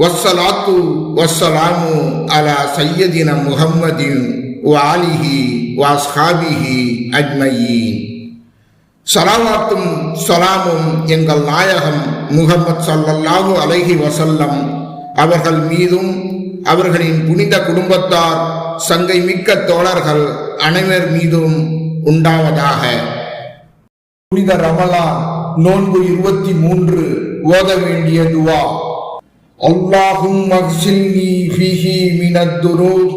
வஸ்ஸலாத்து வஸ்ஸலாமு அலா சையதின முகம்மதின் வாலிஹி வாஸ்ஹாபிஹி அஜ்மயீன். சலாவாத்தும் சலாமும் எங்கள் நாயகம் முகமது சல்லல்லாஹு அலைஹி வசல்லம் அவர்கள் மீதும் அவர்களின் புனித குடும்பத்தார் சங்கை மிக்க தோழர்கள் அனைவர் மீதும் உண்டாவதாக. புனித ரமலான் நோன்பு இருபத்தி மூன்று ஓத வேண்டிய துவா. அல்லாஹும் மக்சில்னி ஃபீஹி மினத் துனூப்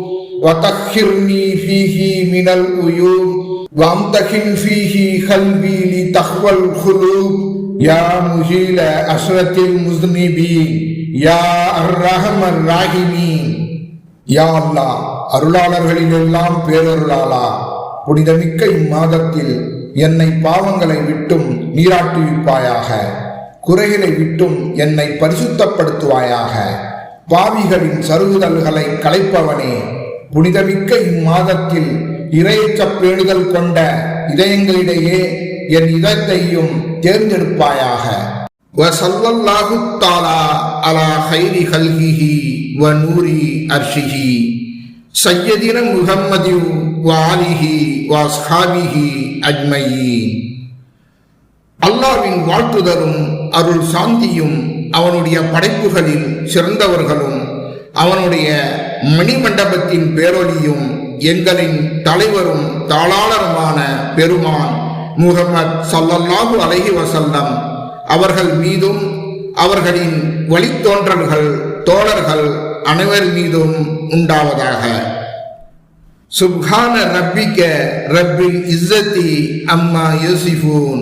வதஹிர்னி ஃபீஹி மினல் உயூப் وامتحن فيه قلبي لتقوى القلوب يا مجيل أسرة المذنبين يا أرحم الراحمين யா அல்லாஹ் அருளாளர்களில் எல்லாம் பேரருளாளா புனிதமிக்க இம்மாதத்தில் என்னை பாவங்களை விட்டும் நீராட்டுவிப்பாயாக குறைகளை விட்டும் என்னை பரிசுத்தப்படுத்துவாயாக. பாவிகளின் சருகுதல்களை களைப்பவனே புனிதமிக்க இம்மாதத்தில் இரையச்ச பேணுதல் கொண்ட இதயங்களிடையே என் இதத்தையும் தேர்ந்தெடுப்பாயாக. வசல்லல்லாஹு தாலா அலா ஹைரி ஹல்கிஹி வ நூரி அர்ஷிஹி. சையதின முகம்மதி வாலிஹி வாஸ்ஹாபிஹி அஜ்மயி அல்லாவின் வாழ்த்துதரும் அருள் சாந்தியும் அவனுடைய படைப்புகளில் சிறந்தவர்களும் அவனுடைய மணிமண்டபத்தின் பேரொலியும் எங்களின் தலைவரும் தாளாளருமான பெருமான் முகமது சல்லல்லாஹு அலஹி வசல்லம் அவர்கள் மீதும் அவர்களின் வழித்தோன்றல்கள் தோழர்கள் அனைவர் மீதும் உண்டாவதாக. சுப்ஹான ரப்பிக்க ரப்பில் இஸ்ஸத்தி அம்மா யோசிஃபூன்